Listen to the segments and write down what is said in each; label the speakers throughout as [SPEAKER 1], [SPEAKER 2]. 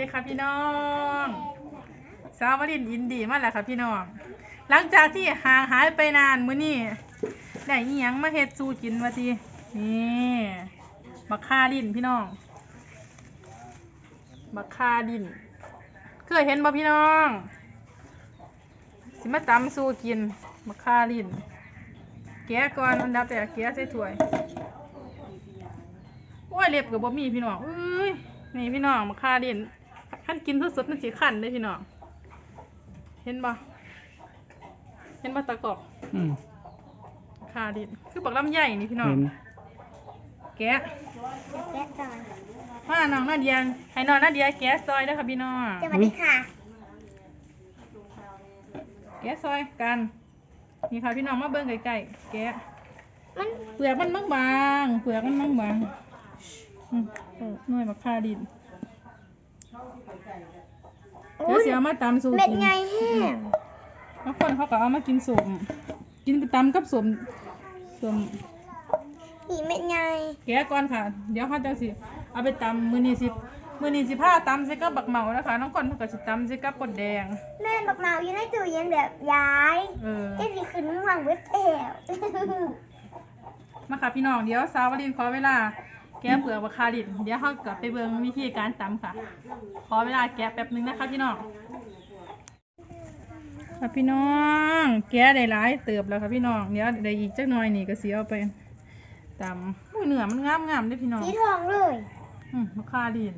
[SPEAKER 1] ดีค่ะพี่น้องสาววรินทร์ยินดีมากแหละค่ะพี่น้อง หลังจากที่ห่างหายไปนานมื้อนี้ได้อีหยังมาเฮ็ดสู่กินวะทีนี่บักคาดินพี่น้องบักคาดินเคยเห็นบ่พี่น้อง สิมาตำสู่กินบักคาดินแกะก่อนอันดับแรกแกะใส่ถ้วยโอ้ยเล็บกับบ่มีพี่น้องเอ้ยนี่พี่น้องมาคาด่น ขั้นกินสดๆมันสีขันเลยพี่น้อง เห็นบ่เห็นบ่ตะกอก
[SPEAKER 2] อืม
[SPEAKER 1] คาเด่นคือบักลำใหญ่นี่พี่น้อง
[SPEAKER 2] เห็น
[SPEAKER 1] แกะ
[SPEAKER 3] แก๊สจอย
[SPEAKER 1] มาน้องนาเดียให้น้องนาเดียแกะซอยเด้อค่ะพี่น้อง
[SPEAKER 3] สวัสดีค่ะ
[SPEAKER 1] แกะซอยกัน นี่ค่ะพี่น้องมาเบิ่งไกลๆแกะ
[SPEAKER 3] มัน
[SPEAKER 1] เปลือกมันบางๆเปลือกมันบางๆอืมเออหน่วยบักคาดิน
[SPEAKER 3] โอ้
[SPEAKER 1] เดี๋ยวยเสียมาตำสูตร
[SPEAKER 3] เม็ดไงแห้ง
[SPEAKER 1] บางคนเขาก็เอามากินสมกินตำกับสมสม
[SPEAKER 3] อีเม็ดไง
[SPEAKER 1] แกะก่อนค่ะ เดี๋ยวเขาจะสิ เอาไปตำมือนี้สิมือนี้สิผ้าตำใส่กับบักเหมานะคะน้องคนเขาก็สิตำใส่กับกดแดง
[SPEAKER 3] แม่บักเมาอยู่ในตู้เย็นแบบย้าย
[SPEAKER 1] เออ
[SPEAKER 3] เจ๊สิขึ้นม่วงเว็บแอว
[SPEAKER 1] มาค่ะพี่น้องเดี๋ยวสาววรินทร์ขอเวลา แกะเปลือกบักคาดินเดี๋ยวเขากลับไปเบิ่งวิธีการตำค่ะ ขอเวลาแกะแป๊บนึงนะคะพี่น้องค่ะพี่น้อง แกะได้หลายเติบแล้วค่ะพี่น้องเดี๋ยวได้อีกจักหน่อยนี่ก็สิเอาไปตำอุ้ยเนื้อมันงามงามๆเด้อพี่น้อง
[SPEAKER 3] สีทองเลย
[SPEAKER 1] อืมบักคาดิน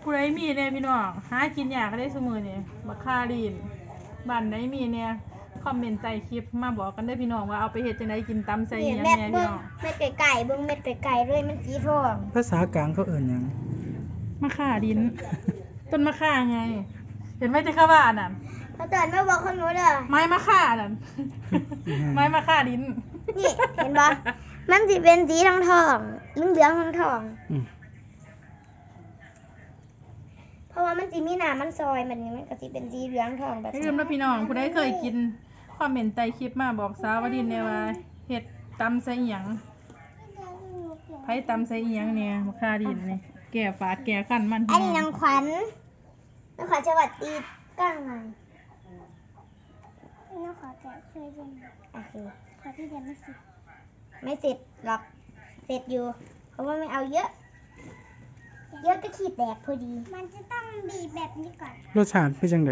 [SPEAKER 1] ผู้ใดมีเนี่ยพี่น้องหากินยากก็ได้เสมอเนี่ยบักคาดินบ้านไหนมีเนี่ย คอมเมนต์ใต้คลิปมาบอกกันได้อพี่น้องว่าเอาไปเฮ็ดจังไดกินตำใส่อิหยัง
[SPEAKER 3] แม่
[SPEAKER 1] แหน่
[SPEAKER 3] เบิ้
[SPEAKER 1] พี่
[SPEAKER 3] ง
[SPEAKER 1] น้อง
[SPEAKER 3] เม็ดไก่ๆเบิ้งเม็ดไก่ๆเลยมันสีทอง
[SPEAKER 2] ภาษากลางเขาเอิ่นหยัง
[SPEAKER 1] มะข่าดิน ต้นมะข่าไง เห็นไหมที่เขาว่าอันนั้น
[SPEAKER 3] พระจอนมาบอกคนหนูเด้อ
[SPEAKER 1] ไม้มะข่านั่นไม้มะข่าดิน
[SPEAKER 3] นี่เห็นปะมันสิเป็นสีทองทองเหลืองเหลืองทองทอง
[SPEAKER 2] อืม
[SPEAKER 3] ๆเพราะว่ามันสิมีหนามันซอยมันนี่มันก็สิเป็นสีเหลืองทองแบบ
[SPEAKER 1] อย่าลืมนะพี่น้องผู้ใดเคยกิน คอมเมนต์ใต้คลิปมาบอกสาววดินเนี่ยว่าเฮ็ดตำใส่อิหยังไผตำใส่อิหยังเนี่ยมะข่าดินนี่แก่ฝาดแก่ขั้นมัน
[SPEAKER 3] อันนี้นางขวัญนางขวัญสวัสดีก้างไงนางขอแกะช่วยด้วยโอเคขอที่เดียวไม่สิไม่เสร็จหรอกเสร็จอยู่ เพราะว่าไม่เอาเยอะ เยอะก็ขีดแตกพอดี มันจะต้องบีบแบบนี้ก่อน
[SPEAKER 2] รสชาติเป็นจังได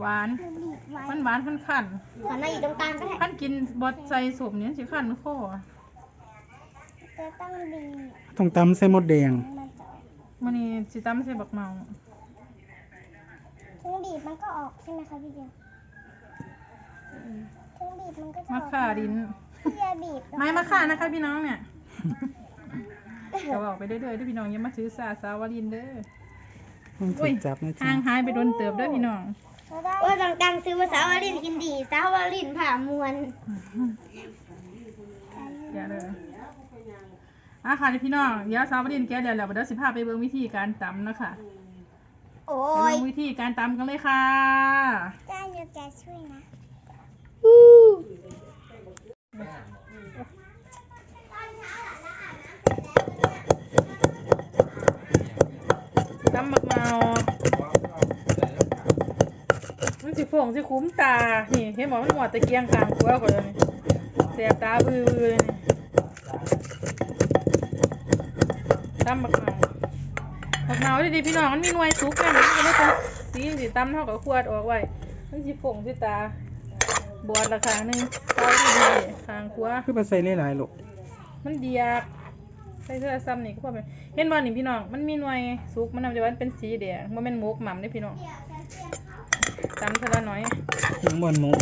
[SPEAKER 1] หวาน
[SPEAKER 3] บีบไว้
[SPEAKER 1] มันหวานขั้นขั้น
[SPEAKER 3] ขอหน้าอยู่ตรงกลางก็ได้
[SPEAKER 1] ขั้นกินบดใส่สมเนี่ยสิขั้นคอ
[SPEAKER 3] จะต้องบีบ
[SPEAKER 2] ต้องตำใส่มดแดง
[SPEAKER 3] มันจะ
[SPEAKER 1] มันนี่สิตำใส่บักเมา
[SPEAKER 3] ถึงบีบมันก็ออกใช่ไหมคะพี่เดียวถึงบีบมันก็จะอ
[SPEAKER 1] มะ
[SPEAKER 3] อก
[SPEAKER 1] ข่าดิน
[SPEAKER 3] พี่เดียวบีบ
[SPEAKER 1] ไม้มะข่านะคะ พี่น้องเนี่ยเราออกไปเรื่อยๆเด้วยพี่น้องอย่ามาซื้อสาสาวรินเด้อ
[SPEAKER 2] ต้องถู
[SPEAKER 1] อุ้ย
[SPEAKER 2] กจับนะจ๊ะ
[SPEAKER 1] ห่างหายไปโดนเติบเด้อพี่น้อง
[SPEAKER 3] ว่าตรงกลางซื้อภาษาวาลินกินดีสาวาลินผ่ามวล
[SPEAKER 1] อย่าเลยอะค่ะพี่น้องเดี๋ยวสาวรินแกะเดี๋ยวเราเดี๋ยวสิพาไปเบิ่งวิธีการตำนะคะ
[SPEAKER 3] โอ้
[SPEAKER 1] ไป
[SPEAKER 3] ย
[SPEAKER 1] เบิ่งวิธีการตำกันเลยค่ะ
[SPEAKER 3] จ้าเดี๋ยวแกช่วยนะ
[SPEAKER 1] ตำบักเมามั นสิโป่งสิคุ้มตา นี่เห็นบอมันหมอดตะเกียงกลางกัวก่อนเลยนี่แสบตาบือๆเลยนี่ตำบักเมาบักเมาดีๆพี่น้องมันมีหน่วยสุกแม่มันก็เลยต้องสีสีตำเท่ากับขวดออกไว้มันสิโป่งสิตา บอดละข้างหนึงตาดีๆข้างขว
[SPEAKER 2] คือไปใส่หลายๆลูก
[SPEAKER 1] มันเดียกใส่เสื้อซ้ำนี่ก็พอไปเห็นบ่นี่พี่น้อง มันมีหน่วยสุกมันนำจะว่าเป็นสีแดงมันเป็นหมกหม่ำเด้พี่น้อง ตำเท่าละน้อย
[SPEAKER 2] ยังบ่นหมู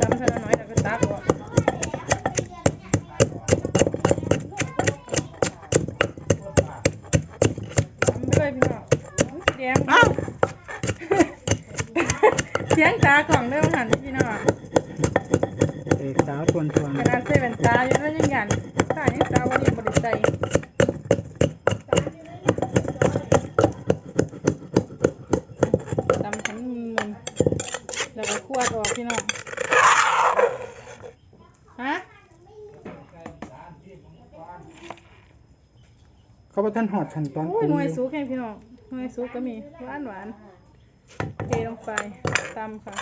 [SPEAKER 1] ตำเท่าละน้อยแล้วก็ตักออกตำไปเลยพี่น้องมันสีแดง
[SPEAKER 2] อ้าว
[SPEAKER 1] เสียงตากล่องเด้อหันพี่น้อง
[SPEAKER 2] เอกสาวทวนทวน
[SPEAKER 1] ขนาดเซเว่นตาอยู่แล้วยังยันตายังตาวันนี้บริใจตำขันมันแล้วก็ขวดออกพี่น้อง ฮะ
[SPEAKER 2] เขาบ่ท่านหอดขั้นตอน
[SPEAKER 1] โอ้ย
[SPEAKER 2] ปรุง
[SPEAKER 1] หน่วย
[SPEAKER 2] อยู่
[SPEAKER 1] ซุกแห้งพี่น้องหน่วยซุกก็มีหวานหวานเทลงไปตำค่ะ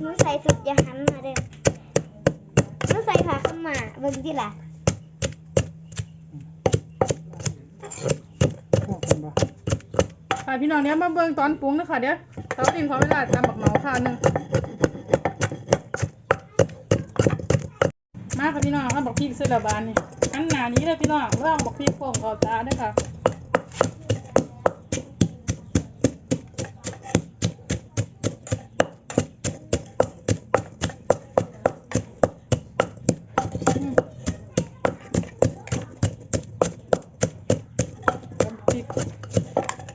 [SPEAKER 3] หนูใส่สุดอย่าหันมาเด้อหนูใส่ผ้าขาวมาเบิ่งที่ล่ะ
[SPEAKER 2] พอกันบ่
[SPEAKER 1] ค่ะพี่น้องเดี๋ยวมาเบิ่งตอนปรุงนะคะเดี๋ยวเตาดินขอเวลาตำบักเหมาค่ะหนึ่งมาค่ะพี่น้องมา บอกพริกเสดาบานนี่อันหนานี้เลยพี่น้องร่างบอกพริกโป่งเขาตาด้วยค่ะอืมตำพริก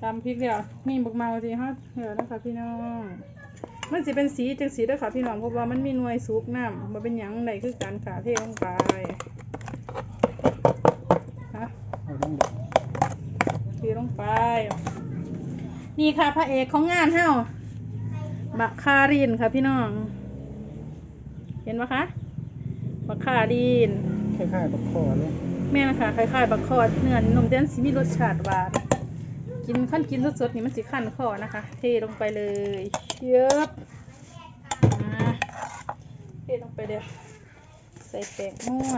[SPEAKER 1] ตำพริกเดียวนี่บักเมาสิฮะเดี๋ยวนะคะพี่น้อง มันสิเป็นสีจังสีเด้อค่ะพี่น้องเพราะว่ามันมีหน่วยสุกน้ำมันเป็นหยังไดคือการขาเทลงไปฮะ
[SPEAKER 2] เอาต้องเด็ก
[SPEAKER 1] เทลงไป นี่ค่ะพระเอกของงานเฮาบักคารินค่ะพี่น้อง เห็นไหมคะบักคาริน
[SPEAKER 2] คล้ายๆบักคอเลย
[SPEAKER 1] แม่นะคะคล้ายๆบักคอดเนื้อนมเดนสิมีรสชาติหวาน กินขั้นกินสดๆนี่มันสิขั้นคอนะคะ เทลงไปเลยเยอะเทลงไปเดี๋ยใส่แป้งมั่ว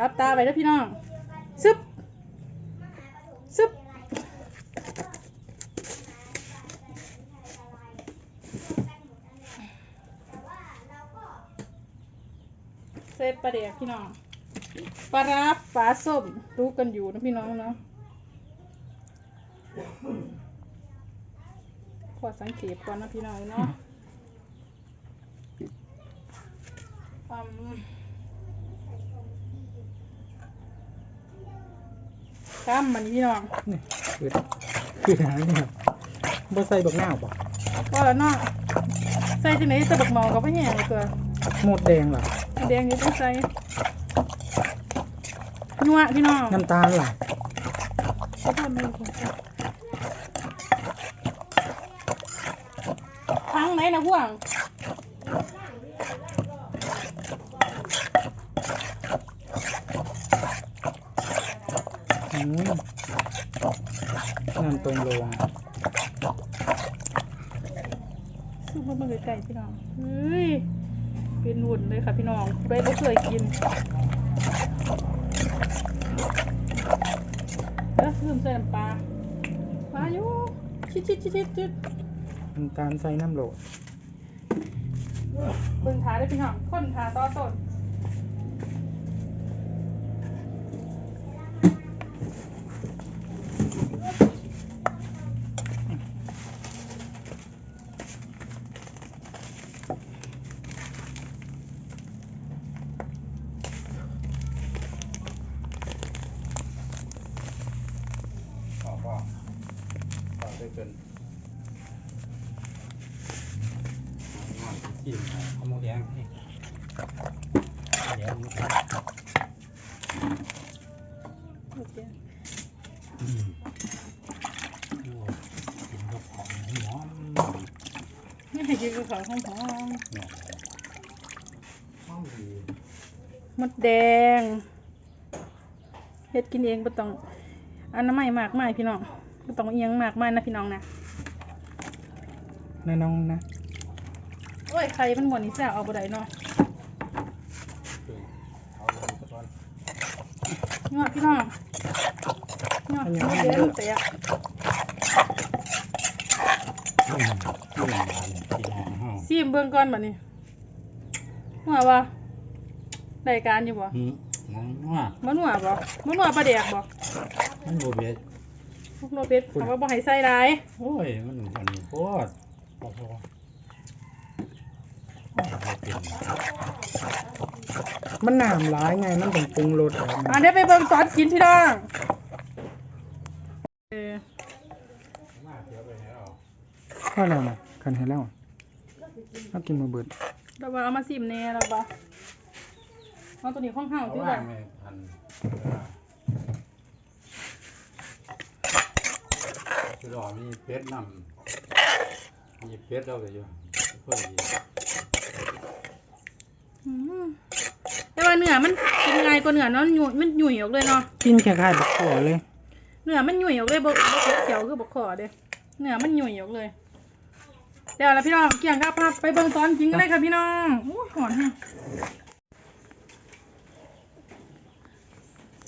[SPEAKER 1] รับตาไปแล้วพี่น้องซึบซึบใส่ปลาเดียกพี่น้องปลาร้าฝาส้มรู้กันอยู่นะพี่น้องเนาะ ขอสังเกตก่อนนะพี่น้องเนาะอืมข้ามมันพี่น้อง
[SPEAKER 2] นี่คือคือหาเนี่ยบ่ใส่บักหน้าวบ่
[SPEAKER 1] ก็แล้วเนาะใส่จังไหนจะบักเมากับพ่อแห้งเลยตัว
[SPEAKER 2] หมดแดงล่ะ
[SPEAKER 1] แดงอยู่ต้องใส่นัวพี่น้อง
[SPEAKER 2] น้ำตาลล่ะ
[SPEAKER 1] เขาทำเป็นค นทั้งไหนนะห่วง
[SPEAKER 2] อืมน้ำตรงลง
[SPEAKER 1] ซุปมันเป็นไก่พี่น้องเฮ้ยเป็นหุ่นเลยค่ะพี่น้องไปบ่เคยกินแล้วลืมใส่น้ำปลาปลาอยู่ชิดชิดชิดชิดชิด
[SPEAKER 2] น้ำตาลใส่น้ำโหลด
[SPEAKER 1] เบิ่งทาได้พี่น้องคนทาต่อต้น
[SPEAKER 4] ขอพ่อขอได้เป็นงอนที่เอาหมูแดงนี่ แดงมัน
[SPEAKER 1] โอเค
[SPEAKER 4] อืมโอ้กินกับของหอม
[SPEAKER 1] นี่ให้กินกับข้าวหอม
[SPEAKER 4] ๆเนี่ยหอมดี
[SPEAKER 1] มดแดงเฮ็ดกินเองบ่ต้องอันน้ำไม่มากมายพี่น้องบ่ต้องเอียงมากมายนะพี่น้องนะ
[SPEAKER 2] นะน้องนะ
[SPEAKER 1] โอ้ยไข่มันหมดนี่แซ่เอาบ่ได้เนาะ
[SPEAKER 4] คือเอาลงก่อน
[SPEAKER 1] ยอดพี่น้องยอดมดแดงแตก
[SPEAKER 4] อืมอืมบานที่น้องเฮา
[SPEAKER 1] ซีมเบิ่งก่อนบัดนี้ว่าว่าได้การอยู่บ่
[SPEAKER 4] อืมน้องว่า
[SPEAKER 1] บ่นัวบ่บ่นัวปลาแดกบ่
[SPEAKER 4] มันบ่เบ็ด
[SPEAKER 1] พวกโนเป็ดเขาว่าบ่ให้ใส่หลาย
[SPEAKER 4] โอ้ย มันอันนี้โคตรโอ้โห บ่เป็น
[SPEAKER 2] มันน้ำร้ายไงมันต้องปรุงรสเอา
[SPEAKER 1] อะเดี๋ยวไปเบิ่งสอนกินพี่น้องเออ
[SPEAKER 4] มาเดี๋ยวไปให้เรา
[SPEAKER 2] ข้าวแล้วนะกันให้แล้วเอากินมาเบิด
[SPEAKER 1] เราว่าเอามาซิมแน่เราบ่เอาตัวนี้ของเฮา
[SPEAKER 4] เอา
[SPEAKER 1] ที่
[SPEAKER 4] ว่า
[SPEAKER 1] ว่า
[SPEAKER 4] ไม่ทันคือรอมีเป็ดนำมีเป็ดเราก็อยู่เพื่อนดี
[SPEAKER 1] อืมแต่ว่า เนื้อมันกินง่ายกว่าเนื้อเนาะหยุ่ยมันหยุ่ยออกเลยเนาะ
[SPEAKER 2] กินคล้ายๆบักขอเลย
[SPEAKER 1] เนื้อมันหยุ่ยออกเลยบ่บ่เขียวคือบ่ขอเด้เนื้อมันหยุ่ยออกเลย เดี๋ยวละพี่น้องเกี่ยงกับภาพไปเบิ่งตอนจริงกันเลยค่ะพี่น้องอู้หอนแฮะ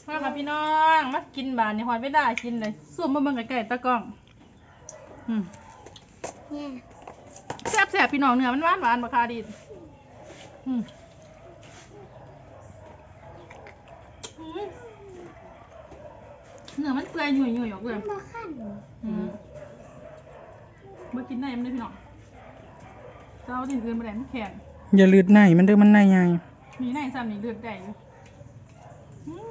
[SPEAKER 1] มาค่ะพี่น้องมากินบานนี่หอยไม่ได้กินเลยสุ่มมาเบิ่งไก่ๆตะกล้องอืม
[SPEAKER 3] เนี่ย
[SPEAKER 1] แซ่บแซ่บพี่น้องเนื้อมันหวานหวานบักคาดีดอืมอืม เนื้อมันเปื่อยหยุ่ยหยุ่ยออกเลย
[SPEAKER 3] มันมาขั้น
[SPEAKER 1] อืมมากินได้มันได้พี่น้องเจ้าดินอื่นมาได้มันแข็ง
[SPEAKER 2] อย่าลืดในมันเด้อมันในใหญ่
[SPEAKER 1] มีในซ้ำนี่เลือดได้อยู่อืม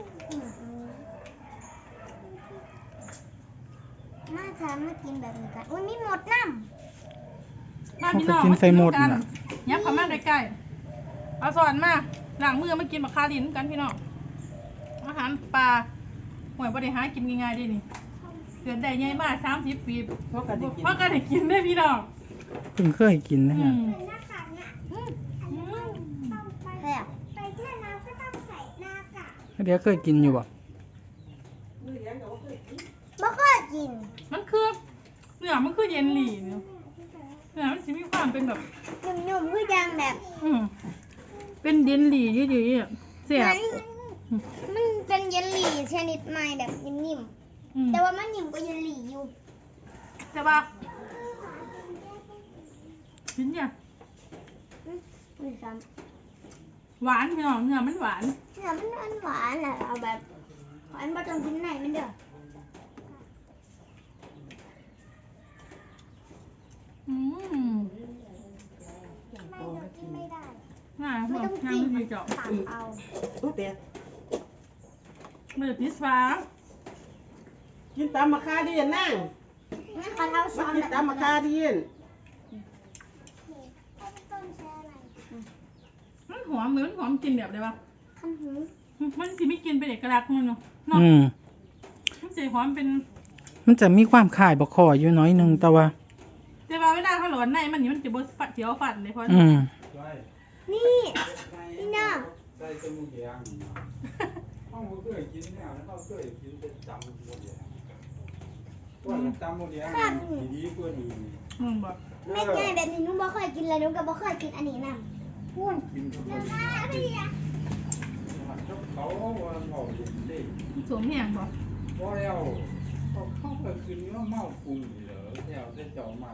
[SPEAKER 3] น่าทานมากินแบบนี้กันอุ้ยมีหมดน้
[SPEAKER 1] มาพี่น้องมากินด้วยกันยับเข้ามาใกล้ๆเอาสอนมาล้างมือมากินบักคาดินกันพี่น้องอาหารปลา หวยบริหารกินง่ายๆเดินี่เกิดได้ใหญ่มากสามสิบปีเพราะกันได้กินได้พี่น้อง
[SPEAKER 2] เพิ่งเคยกินนะ
[SPEAKER 1] อื
[SPEAKER 2] ฮะ
[SPEAKER 1] มำ
[SPEAKER 3] หน้ากากเนี่ยแซ่บไปเที่ยวน้ำก็ต้องใส่หน้ากาก
[SPEAKER 2] เดี๋ยวเคยกินอยู่บ่
[SPEAKER 3] บ่ค่อยกิน
[SPEAKER 1] มันคือเนื้อมันคือเยนหลี่เนาะเนื้อมันสิมีความเป็นแบบ
[SPEAKER 3] นุ่มๆคือยังแบบ
[SPEAKER 1] อืมเป็นเยนหลี่ยืดๆอะเสียบ
[SPEAKER 3] มันมันเป็นเยลลี่ช นิดใหม่แบบนิ่ม
[SPEAKER 1] อืม
[SPEAKER 3] ๆแต่ว่ามันนิ่มกว่าเยลลี่อยู่
[SPEAKER 1] ใช่ปะชิ้นเนี่ย
[SPEAKER 3] นี่ซ้
[SPEAKER 1] หวานพี่น้องเนื้อมันหวานำ
[SPEAKER 3] เนื้อมันหวานๆอะเอาแบบหวานบ่ต้องกินไหนมันเด้อ
[SPEAKER 1] อืม
[SPEAKER 3] ไม่เดี๋ยวกินไม่ได้
[SPEAKER 1] น่า
[SPEAKER 3] ไม่
[SPEAKER 1] หอ
[SPEAKER 3] ต้
[SPEAKER 1] ม
[SPEAKER 3] อง
[SPEAKER 1] น้ำ
[SPEAKER 3] กิน
[SPEAKER 1] มันดีเจาะ
[SPEAKER 3] ตักเอา
[SPEAKER 5] โอ้เปีย
[SPEAKER 1] มันจะพิซฟ้า
[SPEAKER 5] กินตำมะขาดีนนั่ง
[SPEAKER 3] งั้นขอเอาช้
[SPEAKER 5] มา
[SPEAKER 3] อน
[SPEAKER 5] กิน
[SPEAKER 3] แบบ
[SPEAKER 5] ตำมะขาดีน
[SPEAKER 1] มันหอมเหมือนหอมกลินแบบเลยปะ
[SPEAKER 3] คันหู
[SPEAKER 1] มันสิไม่กินเป็นเอกลักษณ์มันเนาะเนาะ
[SPEAKER 2] อืม
[SPEAKER 1] มันสิหอมเป็น
[SPEAKER 2] มันจะมีความคล้ายบักขออยู่น้อยหนึงแต่ว่า
[SPEAKER 1] แต่ว่าเวลาเขาหลอนในมันนี่มันจะบดฝัดเสียวฝัดเลยเพราะ
[SPEAKER 2] อืม
[SPEAKER 4] ใช่
[SPEAKER 3] นี่ นี่น้อง
[SPEAKER 4] ใส่จมูกแดงนี่นะเขาบ่เคยกินเนี่ยเขาเคยกินแต่จำหมดแดงว่าจำหมดแดงนี่ดีกว่านี่
[SPEAKER 1] มึงบอก
[SPEAKER 3] เม็ดใหญ่แบบนี้หนุบ่เคยกินเลยหนุก็บ่เคยกินอันนี้นะพูน
[SPEAKER 4] กินทุกค
[SPEAKER 3] เดี๋ย
[SPEAKER 4] น
[SPEAKER 3] วมาพี่อะ
[SPEAKER 4] เขาว่าเขาเด็กเด็ก
[SPEAKER 1] มันสวมแหงบอก
[SPEAKER 4] พอแล้วเขาเขาก็คืนว่าเมาปรุงอยู่เหรอแล้วได้เจ้ามา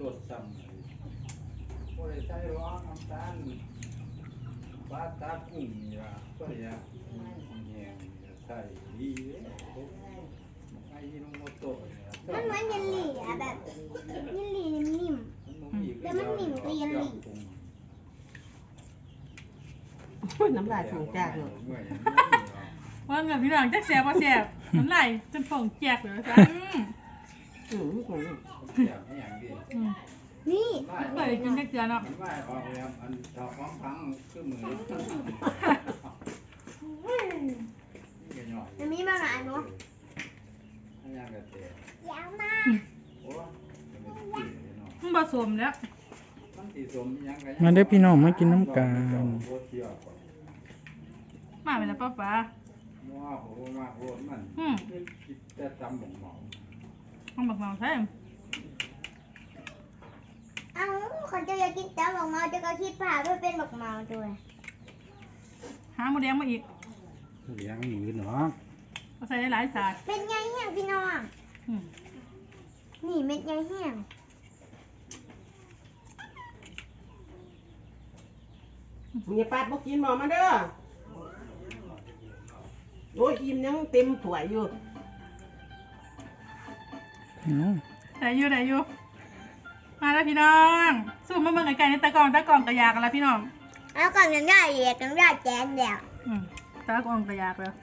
[SPEAKER 4] รสซ้ำเลยพอได้ใช้ร้อนน้ำตาลปลาตากุ้งนี่ล่ะก็อย่าแห้งนี่ใส่ดีเลยไอ้ยินโมโตะเนี่ย
[SPEAKER 3] มันเหมือนเยลลี่อะแบบเยลลี่นิ่ม แล้วมันหมิ่นกับเยลลี่
[SPEAKER 5] น้ำลายถูกจกเลย
[SPEAKER 1] ว่าเงินพี่น้องจะแสบว่าแสบน้ำลายจนฟองแจกเลยจ้ะอืม
[SPEAKER 5] อืมนี่ของนี่
[SPEAKER 1] อืม
[SPEAKER 3] ๆนี่
[SPEAKER 1] เคยกินจักเจือเนาะ
[SPEAKER 4] มันไม่ออกแล้วอันดอกของพังคือมือ นี่ก็หน่อย
[SPEAKER 3] มันมีมาหนาหนู
[SPEAKER 4] อันยังกระเตะ
[SPEAKER 3] ยาวมา
[SPEAKER 4] โอ้มันเป็นสีเนาะ
[SPEAKER 1] มันผสมแล้ว
[SPEAKER 4] มันสีสมยังกัน
[SPEAKER 2] มาเด้อพี่น้องมากินน้ำกัน
[SPEAKER 1] มาไปแล้วป้าป๋า
[SPEAKER 4] มัวโหมากโหมัน
[SPEAKER 1] อืม
[SPEAKER 4] คิดแต่จำหมองหมอง
[SPEAKER 1] เอาบักเมาใช่
[SPEAKER 3] เอ้าคนจะอยากกินแต่บักเมาจะก็คิดผ่าด้วยเป็นบักเมาด้วย
[SPEAKER 1] หาหมูแดงมาอีก
[SPEAKER 4] เลี้ยงหมูเนาะ
[SPEAKER 1] เอาใส่หลายๆสาด
[SPEAKER 3] เป็นไงแห้งพี่น้อง
[SPEAKER 1] อืม
[SPEAKER 3] นี่เม็ดไงแห้ง
[SPEAKER 5] มีปาดบ่กินหมอมาเด้อ โอ้ยอิ่มยังเต็มถ้วยอยู่
[SPEAKER 2] อืม
[SPEAKER 1] ได้อยู่ได้อยู่มาแล้วพี่น้องสู้มาเบิ่งไก่ในตะกร้องตะกร้องกระยากันแล้วพี่น้อง
[SPEAKER 3] แล้วก่อนยังได้เอกยังได้แจนเดียว
[SPEAKER 1] อืม ตะกร้องกระยากแล้ว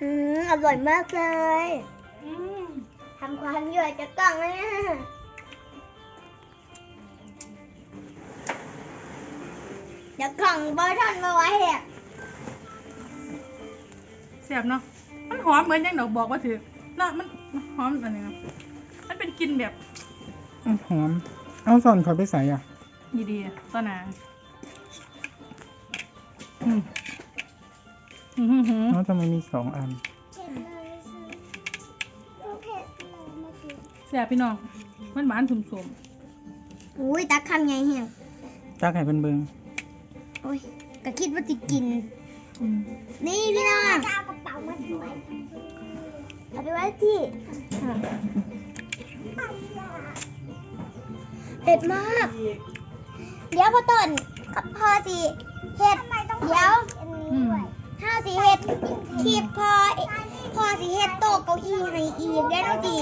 [SPEAKER 3] อืมอร่อยมากเลย
[SPEAKER 1] อืม
[SPEAKER 3] ทำความยั่วจะกล้องเลยนะเดี๋ยวกล่องบอทอนมาไว้อะ
[SPEAKER 1] แซ่บเนาะมันหอมเหมือนยังดอกบอกว่าถือเนาะมันมันหอมอันนี้เนาะมันเป็นกลิ่นแบบ
[SPEAKER 2] มันหอม เอาส่อนเขาไปใส่อะ
[SPEAKER 1] ดีๆต้นนา
[SPEAKER 2] อื
[SPEAKER 1] อืม อื้อหือหือ
[SPEAKER 2] แล้วทำไมมีสองอัน
[SPEAKER 3] เผ็ดเลยเผ็ดเลยเมื่อกี้
[SPEAKER 1] แซ่บพี่น้องมันหวานสุ่ม
[SPEAKER 3] อุ้ยตักคำใหญ่เหี้ย
[SPEAKER 2] ตักให้เพิ่นเบิ่ง
[SPEAKER 3] โอ้ยก็คิดว่าจะกิน
[SPEAKER 1] ๆอืม
[SPEAKER 3] นี่พี่น้อง เอากระเป๋ามาทำไมเอาไปไว้ที่เผ็ดมาก เดี๋ยวพอต้นกับพอสิเห็ดเดี๋ยว
[SPEAKER 1] อืม
[SPEAKER 3] ถ้าสิเห็ดทีบพอพอสิเห็ดโต๊ะเก้าอี้ให้อีกแล้วสิ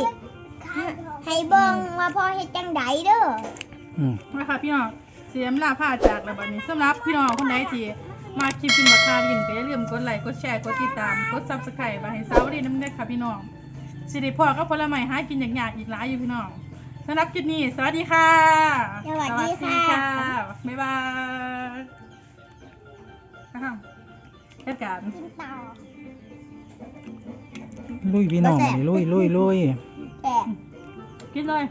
[SPEAKER 3] ให้เบิ่งว่าพอเห็ดจังไดเด้อ
[SPEAKER 2] อืม
[SPEAKER 1] มาค่ะพี่น้องเสียมลาผ้าจากแล้วบัดนี้สำหรับพี่น้องคนไหนที่มาคลิปกินมาคารินก็อย่าลืมกดไลค์กดแชร์กดติดตามกดซับสไครต์มาให้สาวรีน้ำเด้อค่ะพี่น้องสิริพอก็ผลไม้หากินอย่างๆอีกหลายอยู่พี่น้องสำหรับคลิปนี้ สวัสดีค่ะ
[SPEAKER 3] สวัสดีค่ะ
[SPEAKER 1] สวัสดีค่ะบ๊ายบาย อ้าวเหตุการณ์
[SPEAKER 3] กินต่อ
[SPEAKER 2] ลุยพี่น้อง
[SPEAKER 3] บ่แซ่บ
[SPEAKER 2] นี่ลุยลุยลุย
[SPEAKER 3] แต่
[SPEAKER 1] กินเลย